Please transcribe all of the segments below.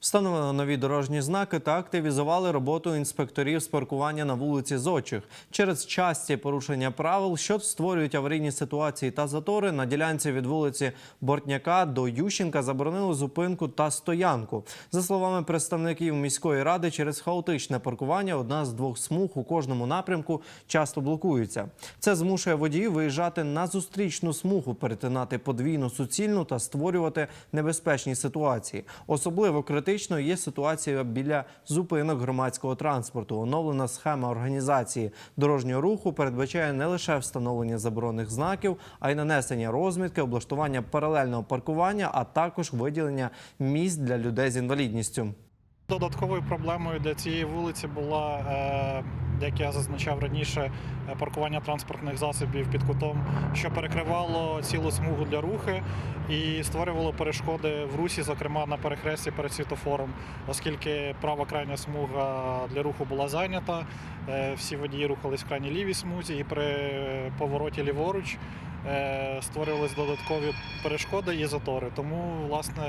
Встановили нові дорожні знаки та активізували роботу інспекторів з паркування на вулиці Зочих. Через часті порушення правил, що створюють аварійні ситуації та затори, на ділянці від вулиці Бортняка до Ющенка заборонили зупинку та стоянку. За словами представників міської ради, через хаотичне паркування одна з двох смуг у кожному напрямку часто блокується. Це змушує водіїв виїжджати на зустрічну смугу, перетинати подвійну суцільну та створювати небезпечні ситуації. Особливо критичною є ситуація біля зупинок громадського транспорту. Оновлена схема організації дорожнього руху передбачає не лише встановлення заборонених знаків, а й нанесення розмітки, облаштування паралельного паркування, а також виділення місць для людей з інвалідністю. Додатковою проблемою для цієї вулиці була, е, як я зазначав раніше, е, паркування транспортних засобів під кутом, що перекривало цілу смугу для рухи і створювало перешкоди в русі, зокрема на перехресті перед світофором, оскільки права крайня смуга для руху була зайнята. е, Всі водії рухались в крайній лівій смузі, і при повороті ліворуч створювались додаткові перешкоди і затори. Тому, власне,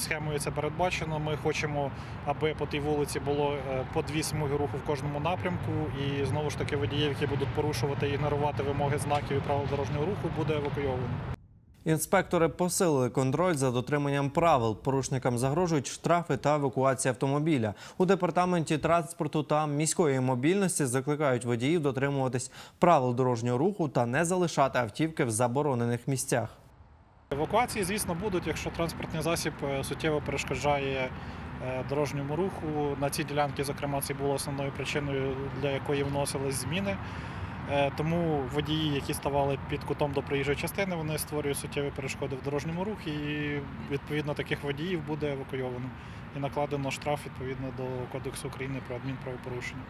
Схемою це передбачено. Ми хочемо, аби по тій вулиці було е, по дві смуги руху в кожному напрямку, і знову ж таки водіїв, які будуть порушувати і ігнорувати вимоги знаків і правил дорожнього руху, буде евакуйовано. Інспектори посилили контроль за дотриманням правил. Порушникам загрожують штрафи та евакуація автомобіля. У департаменті транспорту та міської мобільності закликають водіїв дотримуватись правил дорожнього руху та не залишати автівки в заборонених місцях. Евакуації, звісно, будуть, якщо транспортний засіб е, суттєво перешкоджає е, дорожньому руху. На цій ділянці, зокрема, це було основною причиною, для якої вносились зміни. Е, Тому водії, які ставали під кутом до проїжджої частини, вони створюють суттєві перешкоди в дорожньому руху, і відповідно таких водіїв буде евакуйовано і накладено штраф відповідно до Кодексу України про адмінправопорушення.